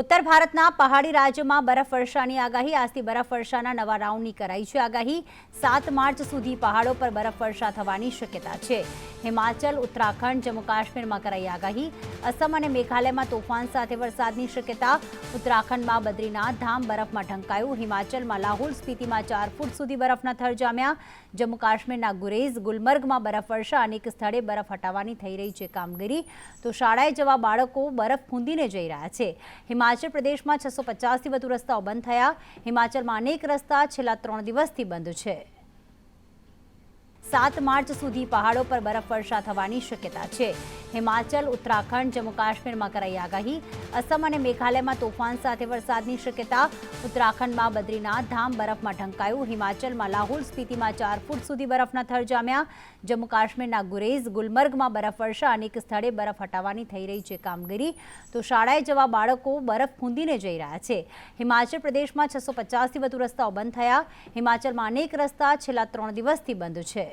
ઉત્તર ભારતના પહાડી રાજ્યોમાં બરફવર્ષાની આગાહી. આજથી બરફવર્ષાના નવા રાઉન્ડની કરાઈ છે આગાહી. સાત માર્ચ સુધી પહાડો પર બરફવર્ષા થવાની શક્યતા છે. હિમાચલ, ઉત્તરાખંડ, જમ્મુ કાશ્મીરમાં કરાઈ આગાહી. અસમ અને મેઘાલયમાં તોફાન સાથે વરસાદની શક્યતા. ઉત્તરાખંડમાં બદ્રીનાથ ધામ બરફમાં ઢંકાયું. હિમાચલમાં લાહુલ સ્પીતિમાં ચાર ફૂટ સુધી બરફના થર જામ્યા. જમ્મુ કાશ્મીરના ગુરેઝ, ગુલમર્ગમાં બરફવર્ષા અનેક સ્થળે બરફ હટાવવાની થઈ રહી છે કામગીરી. તો શાળાએ જવા બાળકો બરફ ખૂંદીને જઈ રહ્યા છે. હિમાચલ પ્રદેશમાં છસો પચાસથી વધુ રસ્તાઓ બંધ થયા. હિમાચલમાં અનેક રસ્તા છેલ્લા ત્રણ દિવસથી બંધ છે. સાત માર્ચ સુધી પહાડો પર બરફવર્ષા થવાની શક્યતા છે. હિમાચલ, ઉત્તરાખંડ, જમ્મુ કાશ્મીરમાં કરાઈ આગાહી. અસમ અને મેઘાલયમાં તોફાન સાથે વરસાદની શક્યતા. ઉત્તરાખંડમાં બદ્રીનાથ ધામ બરફમાં ઢંકાયું. હિમાચલમાં લાહુલ સ્પીતિમાં ચાર ફૂટ સુધી બરફના થર જામ્યા. જમ્મુ કાશ્મીરના ગુરેઝ, ગુલમર્ગમાં બરફવર્ષા અનેક સ્થળે બરફ હટાવવાની થઈ રહી છે કામગીરી. તો શાળાએ જવા બાળકો બરફ ખૂંદીને જઈ રહ્યા છે. હિમાચલ પ્રદેશમાં છસો પચાસથી વધુ રસ્તાઓ બંધ થયા. હિમાચલમાં અનેક રસ્તા છેલ્લા ત્રણ દિવસથી બંધ છે.